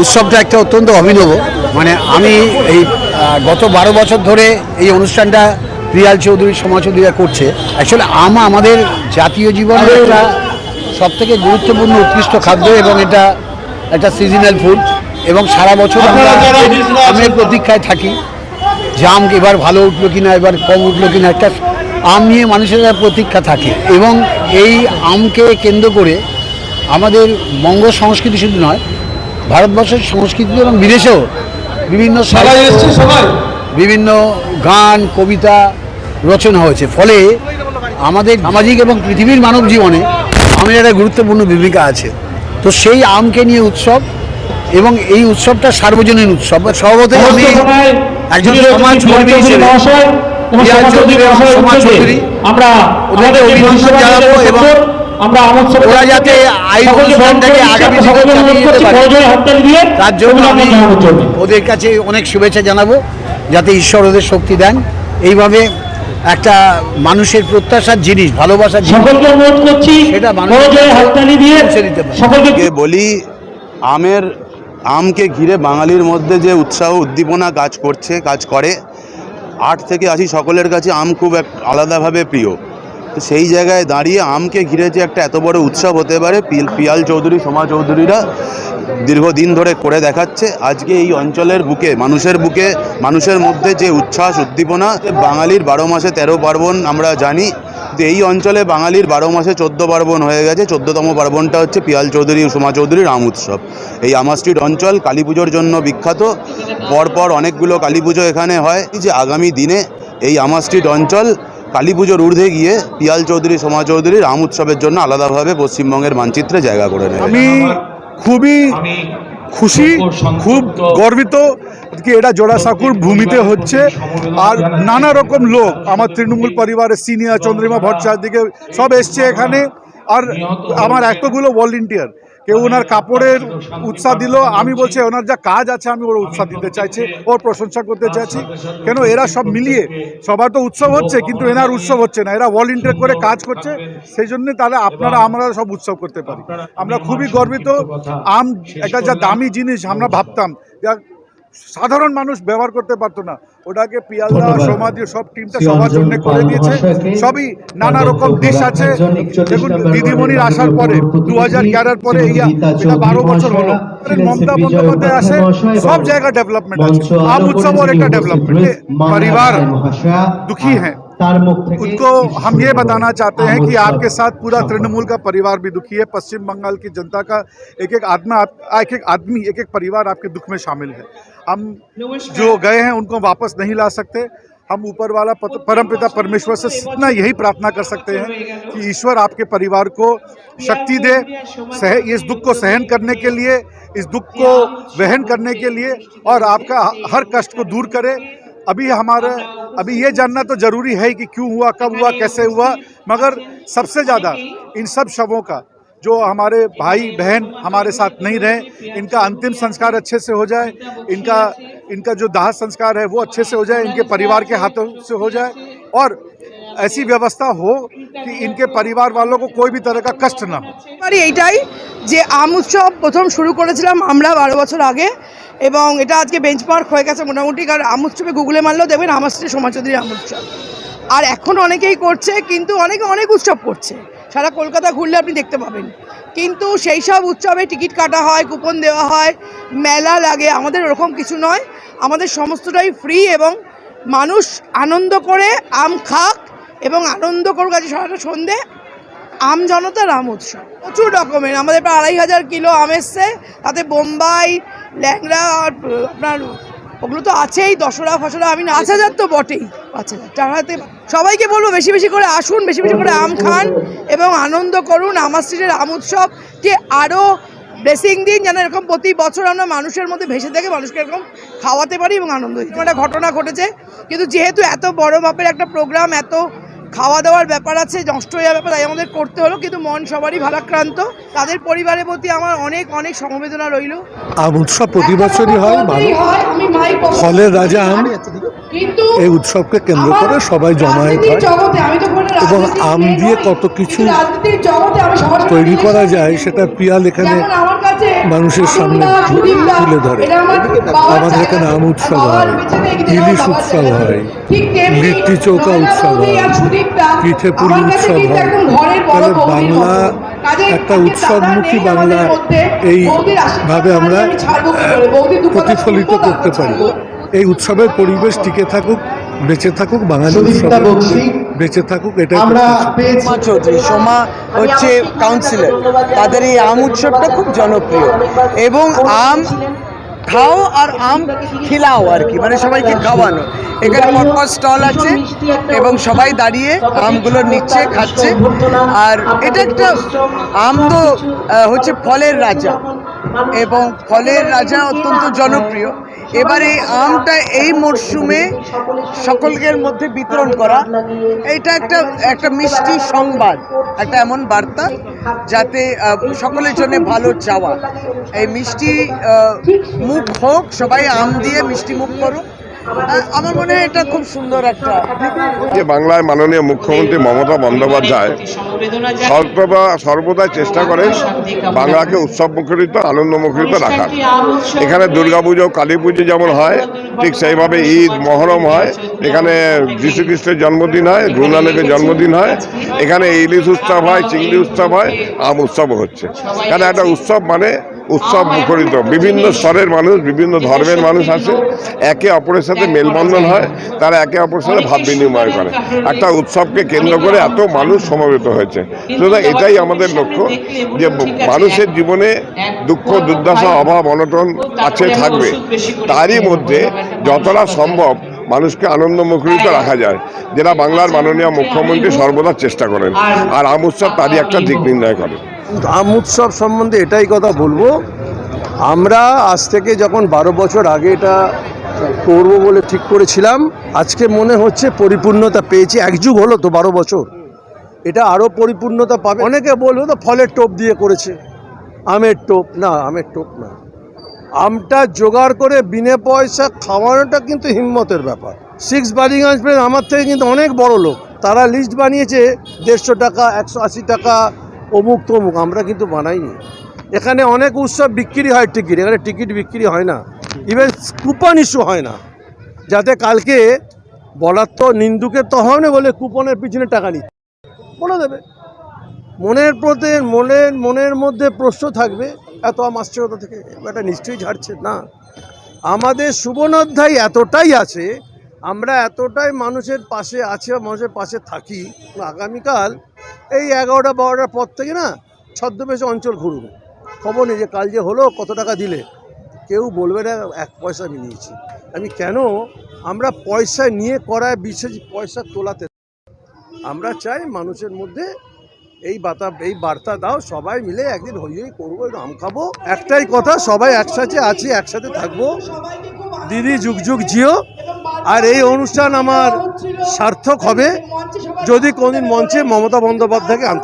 উৎসবটা একটা অত্যন্ত অভিনব। মানে আমি এই গত বারো বছর ধরে এই অনুষ্ঠানটা প্রিয়াল চৌধুরী সমাজ চৌধুরীরা করছে। অ্যাকচুয়ালি আম আমাদের জাতীয় জীবনের একটা সব থেকে গুরুত্বপূর্ণ উৎকৃষ্ট খাদ্য এবং এটা একটা সিজনাল ফুড এবং সারা বছর আমরা আমের প্রতীক্ষায় থাকি। যে আম এবার ভালো উঠল কিনা এবার কম উঠল কিনা একটা আম নিয়ে মানুষের প্রতীক্ষা থাকে। এবং এই আমকে কেন্দ্র করে আমাদের বঙ্গ সংস্কৃতি শুধু নয় ভারতবর্ষের সংস্কৃতি এবং বিদেশেও বিভিন্ন সবাই সবাই। বিভিন্ন গান কবিতা রচনা হয়েছে। ফলে আমাদের সামাজিক এবং পৃথিবীর মানব জীবনে আমের একটা গুরুত্বপূর্ণ ভূমিকা আছে। তো সেই আমকে নিয়ে উৎসব এবং এই উৎসবটা সার্বজনীন উৎসব। স্বভাবতই আমি একজন হিসেবে সমাজ চৌধুরী আমরা ওদেরকে অভিনন্দন জানাব এবং আমরা ওরা যাতে আগামী দিয়ে তার জন্য আমি। ওদের কাছে অনেক শুভেচ্ছা জানাব যাতে ঈশ্বর ওদের শক্তি দেন। এইভাবে একটা মানুষের প্রত্যাশার জিনিস ভালোবাসার সকলকে অনুরোধ করছি সেটা হাততালি দিয়ে বলি আমের আমকে ঘিরে বাঙালির মধ্যে যে উৎসাহ উদ্দীপনা কাজ করছে কাজ করে আট থেকে আশি সকলের কাছে আম খুব এক আলাদাভাবে প্রিয়। সেই জায়গায় দাঁড়িয়ে আমকে ঘিরে যে একটা এত বড় উৎসব হতে পারে পিয়াল চৌধুরী, সোমা চৌধুরীরা দীর্ঘদিন ধরে করে দেখাচ্ছে। আজকে এই অঞ্চলের বুকে, মানুষের বুকে, মানুষের মধ্যে যে উচ্ছ্বাস, উদ্দীপনা, বাঙালির বারো মাসে তেরো পার্বণ আমরা জানি। এই অঞ্চলে বাঙালির বারো মাসে চোদ্দ পার্বণ হয়ে গেছে। চোদ্দতম পার্বণটা হচ্ছে পিয়াল চৌধুরী সোমা চৌধুরীর রাম উৎসব। এই আমা স্ট্রিট অঞ্চল কালী পুজোর জন্য বিখ্যাত। পরপর অনেকগুলো কালী পুজো এখানে হয়। যে আগামী দিনে এই আমা স্ট্রিট অঞ্চল কালী পুজোর ঊর্ধ্বে গিয়ে পিয়াল চৌধুরী, সোমা চৌধুরী রাম উৎসবের জন্য আলাদাভাবে পশ্চিমবঙ্গের মানচিত্রে জায়গা করে নেবে। আমি খুবই খুশি, খুব গর্বিত কি এটা জোড়াসাঁকুর ভূমিতে হচ্ছে। আর নানা রকম লোক, আমার তৃণমূল পরিবারের সিনিয়র চন্দ্রিমা ভট্টাচার্য দিকে সব এসছে এখানে। আর আমার এতগুলো ভলেন্টিয়ার কেউ ওনার কাপড়ের উৎসাহ দিল। আমি বলছি ওনার যা কাজ আছে আমি ওর উৎসাহ দিতে চাইছি ওর প্রশংসা করতে চাইছি। কেন এরা সব মিলিয়ে সবার তো উৎসব হচ্ছে কিন্তু এনার উৎসব হচ্ছে না। এরা ভলেন্টিয়ার করে কাজ করছে সেই জন্য তাহলে আপনারা আমরা সব উৎসব করতে পারি। আমরা খুবই গর্বিত। আম একটা যা দামি জিনিস আমরা ভাবতাম যা সাধারণ মানুষ ব্যবহার করতে পারতো না। ওটাকে পিয়ালদা সমাধি সব টিমটা সবার জন্য করে দিয়েছে। সবই নানা রকম দেশ আছে। দেখুন দিদিমণির আসার পরে দু হাজার এগারোর পরে এটা বারো বছর হলো। মমতা বন্দ্যোপাধ্যায় আসে সব জায়গা ডেভেলপমেন্ট আছে। আম উৎসব একটা ডেভেলপমেন্ট পরিবার দুঃখী হ্যাঁ। उनको हम ये बताना चाहते हैं कि आपके साथ पूरा तृणमूल का परिवार भी दुखी है। पश्चिम बंगाल की जनता का एक एक आत्मा एक एक आदमी एक एक परिवार आपके दुख में शामिल है। हम जो गए हैं उनको वापस नहीं ला सकते। हम ऊपर वाला पत- परमपिता परमेश्वर से इतना यही प्रार्थना कर सकते हैं कि ईश्वर आपके परिवार को शक्ति दे सह इस दुख को सहन करने के लिए इस दुख को वहन करने के लिए और आपका हर कष्ट को दूर करे। अभी हमारे अभी ये जानना तो जरूरी है कि क्यों हुआ कब हुआ कैसे हुआ मगर सबसे ज़्यादा इन सब शवों का जो हमारे भाई बहन हमारे साथ नहीं रहे इनका अंतिम संस्कार अच्छे से हो जाए इनका इनका जो दाह संस्कार है वो अच्छे से हो जाए इनके परिवार के हाथों से हो जाए और ऐसी व्यवस्था हो कि इनके परिवार वालों को कोई भी तरह का कष्ट ना हो পারি এইটাই যে আম উৎসব প্রথম শুরু করেছিলাম আমরা বারো বছর আগে এবং এটা আজকে বেঞ্চমার্ক হয়ে গেছে মোটামুটি, কারণ আম উৎসবে গুগলে মারলেও দেখবেন আমার শ্রী সমাজচৌধুরী আম উৎসব আর এখন অনেকেই করছে, কিন্তু অনেকে অনেক উৎসব করছে। সারা কলকাতা ঘুরলে আপনি দেখতে পাবেন। কিন্তু সেই সব উৎসবে টিকিট কাটা হয় কুপন দেওয়া হয়, মেলা লাগে, আমাদের ওরকম কিছু নয়। আমাদের সমস্তটাই ফ্রি এবং মানুষ আনন্দ করে আম খাক এবং আনন্দ করুক আজ সারাটা সন্ধে। আম জনতা রাম উৎসব প্রচুর রকমের, আমাদের প্রায় আড়াই হাজার কিলো আম এসছে, তাতে বোম্বাই ল্যাংড়া আর আপনার ওগুলো তো আছেই, দশরা ফসরা, আমি পাঁচ হাজার তো বটেই। পাঁচ হাজার সবাইকে বলব বেশি বেশি করে আসুন, বেশি বেশি করে আম খান এবং আনন্দ করুন। আমার স্ট্রিটের আম উৎসবকে আরও ব্লেসিং দিন, যেন এরকম প্রতি বছর আমরা মানুষের মধ্যে ভেসে থেকে মানুষকে এরকম খাওয়াতে পারি এবং আনন্দ পারি। একটা ঘটনা ঘটেছে। কিন্তু যেহেতু এত বড় মাপের একটা প্রোগ্রাম এত খাওয়া দাওয়ার ব্যাপার আছে নষ্ট হয়ে যাওয়ার ব্যাপার তাই আমাদের করতে হলো কিন্তু মন সবারই ভারাক্রান্ত। তাদের পরিবারের প্রতি আমার অনেক অনেক সমবেদনা রইল। আম উৎসব প্রতি বছরই হয় ভালো ফলের রাজা আম। এই উৎসবকে কেন্দ্র করে সবাই জমায়েত হয় এবং আম দিয়ে কত কিছু তৈরি করা যায় সেটা পিয়াল এখানে মানুষের সামনে তুলে ধরে। আমাদের এখানে আম উৎসব হয়, ইলিশ উৎসব হয়, লিট্টি চৌকা উৎসব হয়, পিঠে পুলি উৎসব হয়। তাহলে বাংলা একটা উৎসবমুখী বাংলা আমাদের মধ্যে। এই বৌদির আশীর্বাদ ভাবে না আমরা প্রতিফলিত করতে পারি। এই উৎসবের পরিবেশ টিকে থাকুক বেঁচে থাকুক বাঙালি বেঁচে থাকুক এটা আমরা সোমা চৌধুরী সোমা হচ্ছে কাউন্সিলর তাদের এই আম উৎসবটা খুব জনপ্রিয়। এবং আম খাও আর আম খিলাও আর কি মানে সবাইকে খাওয়ানো। এখানে পরপর স্টল আছে এবং সবাই দাঁড়িয়ে আমগুলো নিচ্ছে খাচ্ছে। আর এটা একটা আম তো হচ্ছে ফলের রাজা। এবং ফলের রাজা অত্যন্ত জনপ্রিয়। এবার এই আমটা এই মরশুমে সকলের মধ্যে বিতরণ করা। এটা একটা একটা মিষ্টি সংবাদ, একটা এমন বার্তা যাতে সকলের জন্য ভালো চাওয়া। এই মিষ্টি মুখ হোক, সবাই আম দিয়ে মিষ্টি মুখ করুক। আমার মনে হয় এটা খুব সুন্দর একটা যে বাংলায় মাননীয় মুখ্যমন্ত্রী মমতা বন্দ্যোপাধ্যায় সর্বদা সর্বদা চেষ্টা করেন বাংলাকে উৎসব মুখরিত আনন্দ মুখরিত রাখার। এখানে দুর্গাপুজো কালী পুজো যেমন হয়, ঠিক সেইভাবে ঈদ, মহরম হয়, এখানে যীশু খ্রিস্টের জন্মদিন হয়, গুরু নানকের জন্মদিন হয়, এখানে ইলিশ উৎসব হয়, চিংড়ি উৎসব হয়, আম উৎসবও হচ্ছে। কারণ একটা উৎসব মানে উৎসব মুখরিত। বিভিন্ন স্তরের মানুষ বিভিন্ন ধর্মের মানুষ আছে একে অপরের সাথে মেলবন্ধন হয় তারা একে অপরের সাথে ভাব বিনিময় করে। একটা উৎসবকে কেন্দ্র করে এত মানুষ সমবেত হয়েছে। সুতরাং এটাই আমাদের লক্ষ্য যে মানুষের জীবনে দুঃখ দুর্দশা অভাব অনটন আছে থাকবে। তারই মধ্যে যতটা সম্ভব মানুষকে আনন্দ মুখরিত রাখা যায়। যেটা বাংলার মাননীয় মুখ্যমন্ত্রী সর্বদা চেষ্টা করেন। আর আম উৎসব তারই একটা দিক নির্ণয় করে আম উৎসব সম্বন্ধে এটাই কথা বলব। আমরা আজ থেকে যখন বারো বছর আগে এটা করব বলে ঠিক করেছিলাম আজকে মনে হচ্ছে পরিপূর্ণতা পেয়েছি। এক যুগ হলো তো বারো বছর। এটা আরও পরিপূর্ণতা পাবে। অনেকে বলবে তো ফলের টোপ দিয়ে করেছে। আমের টোপ। না আমের টোপ না। আমটা জোগাড় করে বিনে পয়সা খাওয়ানোটা কিন্তু হিম্মতের ব্যাপার। সিক্স বালিগঞ্জ প্লেস আমার থেকে কিন্তু অনেক বড় লোক। তারা লিস্ট বানিয়েছে দেড়শো টাকা, একশো আশি টাকা, অমুক তমুক, আমরা কিন্তু বানাইনি। এখানে অনেক উৎসব বিক্রি হয় টিকিট এখানে টিকিট বিক্রি হয় না। ইভেন কুপন ইস্যু হয় না। যাতে কালকে বলার তো নিন্দুকে তো হয় না বলে কুপনের পিছনে টাকা নিচ্ছে। বলে দেবে। মনের প্রতি, মনের মনের মধ্যে প্রশ্ন থাকবে এত আশ্চর্যতা থেকে এটা নিশ্চয়ই ঝাড়ছে, না। আমাদের সুবর্ণাধ্যায় এতটাই আছে, আমরা এতটাই মানুষের পাশে আছি মানুষের পাশে থাকি, আগামীকাল এই এগারোটা বারোটার পর থেকে না ছদ্মবেশ অঞ্চল ঘুরুন খবর নেই যে কাল যে হলো, কত টাকা দিলে? কেউ বলবে না, এক পয়সা আমি নিয়েছি। আমি কেন? আমরা পয়সা নিয়ে করায় বিশেষ পয়সা তোলাতে। আমরা চাই মানুষের মধ্যে এই বাতা, এই বার্তা দাও, সবাই মিলে একদিন হই হই করব আম খাব। একটাই কথা, সবাই একসাথে আছি, একসাথে থাকব। দিদি, যুগ যুগ, জিও। আর এই অনুষ্ঠান আমার সার্থক হবে। যদি কোনদিন মঞ্চে মমতা বন্দ্যোপাধ্যায়কে আনতে